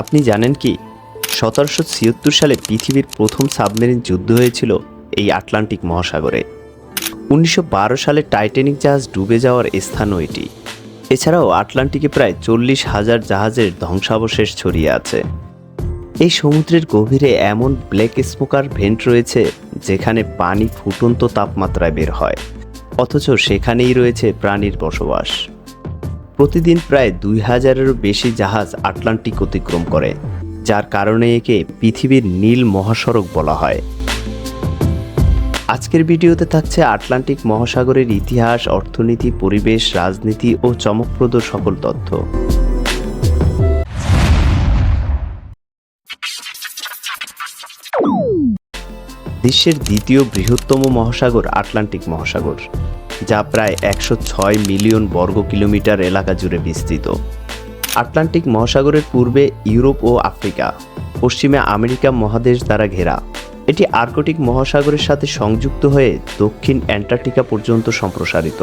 আপনি জানেন কি? সতেরোশো ছিয়াত্তর সালে পৃথিবীর প্রথম সাবমেরিন যুদ্ধ হয়েছিল এই আটলান্টিক মহাসাগরে। উনিশশো বারো সালে টাইটানিক জাহাজ ডুবে যাওয়ার স্থানও এটি। এছাড়াও আটলান্টিকে প্রায় চল্লিশ হাজার জাহাজের ধ্বংসাবশেষ ছড়িয়ে আছে। এই সমুদ্রের গভীরে এমন ব্ল্যাক স্মোকার ভেন্ট রয়েছে, যেখানে পানি ফুটন্ত তাপমাত্রায় বের হয়, অথচ সেখানেই রয়েছে প্রাণীর বসবাস। প্রতিদিন প্রায় দুই হাজারেরও বেশি জাহাজ আটলান্টিক অতিক্রম করে, যার কারণে একে পৃথিবীর নীল মহাসড়ক বলা হয়। আজকের ভিডিওতে থাকছে আটলান্টিক মহাসাগরের ইতিহাস, অর্থনীতি, পরিবেশ, রাজনীতি ও চমকপ্রদ সকল তথ্য। বিশ্বের দ্বিতীয় বৃহত্তম মহাসাগর আটলান্টিক মহাসাগর। যা প্রায় একশো ছয় মিলিয়ন বর্গ কিলোমিটার এলাকা জুড়ে বিস্তৃত। আটলান্টিক মহাসাগরের পূর্বে ইউরোপ ও আফ্রিকা, পশ্চিমে আমেরিকা মহাদেশ দ্বারা ঘেরা। এটি আর্কটিক মহাসাগরের সাথে সংযুক্ত হয়ে দক্ষিণ অ্যান্টার্কটিকা পর্যন্ত সম্প্রসারিত।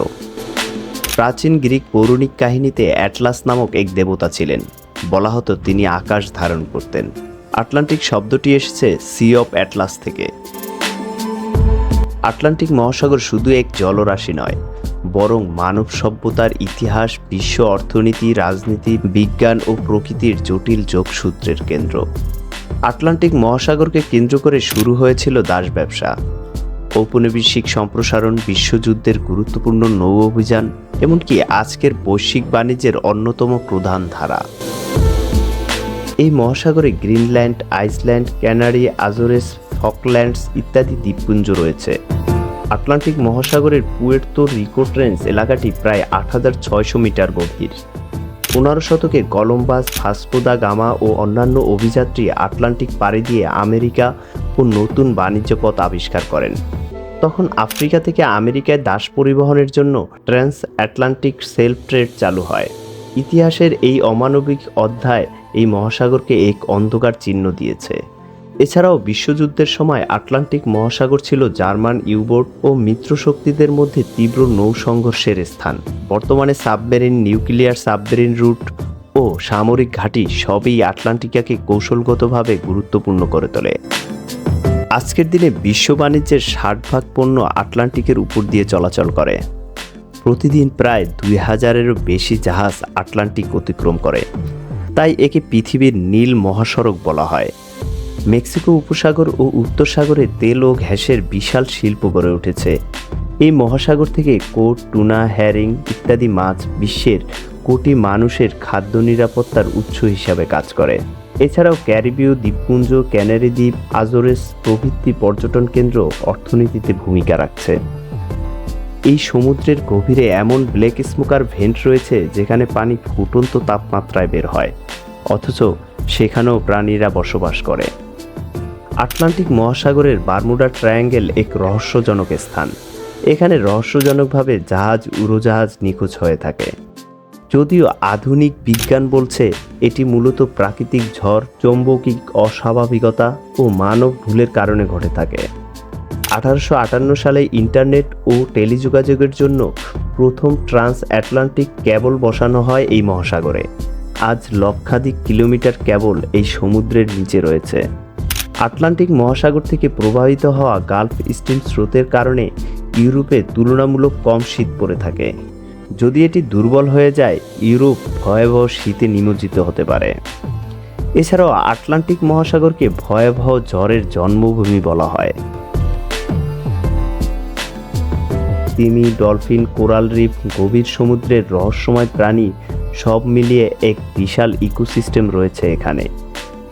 প্রাচীন গ্রিক পৌরাণিক কাহিনীতে অ্যাটলাস নামক এক দেবতা ছিলেন। বলা হতো তিনি আকাশ ধারণ করতেন। আটলান্টিক শব্দটি এসেছে সি অফ অ্যাটলাস থেকে। আটলান্টিক মহাসাগর শুধু এক জলরাশি নয়, বরং মানব সভ্যতার ইতিহাস, বিশ্ব অর্থনীতি, রাজনীতি, বিজ্ঞান ও প্রকৃতির জটিল যোগসূত্রের কেন্দ্র। আটলান্টিক মহাসাগরকে কেন্দ্র করে শুরু হয়েছিল দাস ব্যবসা। ঔপনিবেশিক সম্প্রসারণ, বিশ্বযুদ্ধের গুরুত্বপূর্ণ নৌ অভিযান, এমনকি আজকের বৈশ্বিক বাণিজ্যের অন্যতম প্রধান ধারা। এই মহাসাগরে Greenland, Iceland, Canary, Azores Falklands ইত্যাদি দ্বীপপুঞ্জ রয়েছে। আটলান্টিক মহাসাগরের পুয়ের্তো রিকো ট্রেন্স এলাকাটি প্রায় আট হাজার ছয়শো মিটার গভীর। পনেরো শতকে কলম্বাস ভাস্কোদা গামা ও অন্যান্য অভিযাত্রী আটলান্টিক পাড়ি দিয়ে আমেরিকা ও নতুন বাণিজ্য পথ আবিষ্কার করেন। তখন আফ্রিকা থেকে আমেরিকায় দাস পরিবহনের জন্য ট্রান্স আটলান্টিক সেলফ ট্রেড চালু হয়। ইতিহাসের এই অমানবিক অধ্যায় এই মহাসাগরকে এক অন্ধকার চিহ্ন দিয়েছে। এছাড়াও বিশ্বযুদ্ধের সময় আটলান্টিক মহাসাগর ছিল জার্মান ইউবোট ও মিত্র শক্তিদের মধ্যে তীব্র নৌ সংঘর্ষের স্থান। বর্তমানে সাবমেরিন নিউক্লিয়ার সাবমেরিন রুট ও সামরিক ঘাঁটি সবই আটলান্টিকাকে কৌশলগতভাবে গুরুত্বপূর্ণ করে তোলে। আজকের দিনে বিশ্ব বাণিজ্যের ষাট ভাগ পণ্য আটলান্টিকের উপর দিয়ে চলাচল করে। প্রতিদিন প্রায় দুই হাজারেরও বেশি জাহাজ আটলান্টিক অতিক্রম করে। তাই একে পৃথিবীর নীল মহাসড়ক বলা হয়। মেক্সিকো উপসাগর ও উত্তর সাগরে তেল ও ঘ্যাসের বিশাল শিল্প গড়ে উঠেছে। এই মহাসাগর থেকে কোট, টুনা, হ্যারিং ইত্যাদি মাছ বিশ্বের কোটি মানুষের খাদ্য নিরাপত্তার উৎস হিসাবে কাজ করে। এছাড়াও ক্যারিবীয় দ্বীপপুঞ্জ, ক্যানারি দ্বীপ, আজোরেস প্রভৃতি পর্যটন কেন্দ্র অর্থনীতিতে ভূমিকা রাখছে। এই সমুদ্রের গভীরে এমন ব্ল্যাক স্মোকার ভেন্ট রয়েছে যেখানে পানি ফুটন্ত তাপমাত্রায় বের হয়, অথচ সেখানেও প্রাণীরা বসবাস করে। আটলান্টিক মহাসাগরের বারমুডা ট্রায়াঙ্গেল এক রহস্যজনক স্থান। এখানে রহস্যজনকভাবে জাহাজ, উড়োজাহাজ নিখোঁজ হয়ে থাকে। যদিও আধুনিক বিজ্ঞান বলছে, এটি মূলত প্রাকৃতিক ঝড়, চৌম্বকিক অস্বাভাবিকতা ও মানব ভুলের কারণে ঘটে থাকে। আঠারোশো আটান্ন সালে ইন্টারনেট ও টেলিযোগাযোগের জন্য প্রথম ট্রান্স আটলান্টিক ক্যাবল বসানো হয় এই মহাসাগরে। আজ লক্ষাধিক কিলোমিটার ক্যাবল এই সমুদ্রের নিচে রয়েছে। আটলান্টিক মহাসাগর থেকে প্রবাহিত হওয়া গালফ স্ট্রিম স্রোতের কারণে ইউরোপে তুলনামূলক কম শীত পড়ে থাকে। যদি এটি দুর্বল হয়ে যায়, ইউরোপ ভয়াবহ শীতে নিমজ্জিত হতে পারে। এছাড়াও আটলান্টিক মহাসাগরকে ভয়াবহ ঝড়ের জন্মভূমি বলা হয়। তিমি, ডলফিন, কোরাল রিফ, গভীর সমুদ্রের রহস্যময় প্রাণী সব মিলিয়ে এক বিশাল ইকোসিস্টেম রয়েছে এখানে।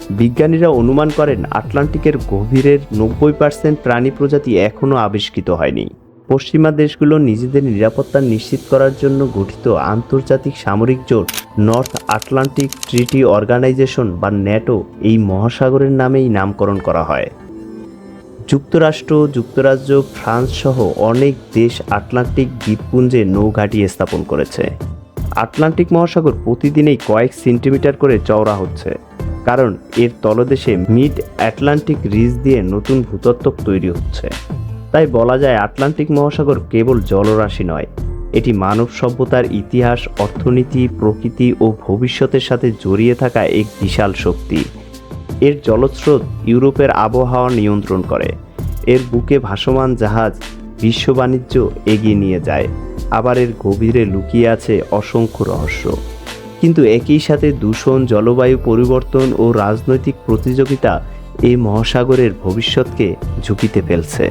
বিজ্ঞানীরা অনুমান করেন আটলান্টিকের গভীরের নব্বই পার্সেন্ট প্রাণী প্রজাতি এখনও আবিষ্কৃত হয়নি। পশ্চিমা দেশগুলো নিজেদের নিরাপত্তা নিশ্চিত করার জন্য গঠিত আন্তর্জাতিক সামরিক জোট, নর্থ আটলান্টিক ট্রিটি অর্গানাইজেশন বা ন্যাটো এই মহাসাগরের নামেই নামকরণ করা হয়। যুক্তরাষ্ট্র, যুক্তরাজ্য, ফ্রান্স সহ অনেক দেশ আটলান্টিক দ্বীপপুঞ্জে নৌঘাঁটি স্থাপন করেছে। আটলান্টিক মহাসাগর প্রতিদিনেই কয়েক সেন্টিমিটার করে চওড়া হচ্ছে। কারণ এর তলদেশে মিড আটলান্টিক রিজ দিয়ে নতুন ভূতত্ত্ব তৈরি হচ্ছে। তাই বলা যায় আটলান্টিক মহাসাগর কেবল জলরাশি নয়, এটি মানব সভ্যতার ইতিহাস, অর্থনীতি, প্রকৃতি ও ভবিষ্যতের সাথে জড়িয়ে থাকা এক বিশাল শক্তি। এর জলস্রোত ইউরোপের আবহাওয়া নিয়ন্ত্রণ করে। এর বুকে ভাসমান জাহাজ বিশ্ব বাণিজ্য এগিয়ে নিয়ে যায়। আবার এর গভীরে লুকিয়ে আছে অসংখ্য রহস্য। কিন্তু একই সাথে দূষণ জলবায়ু পরিবর্তন ও রাজনৈতিক প্রতিযোগিতা এই মহাসাগরের ভবিষ্যৎকে ঝুঁকিতে ফেলছে।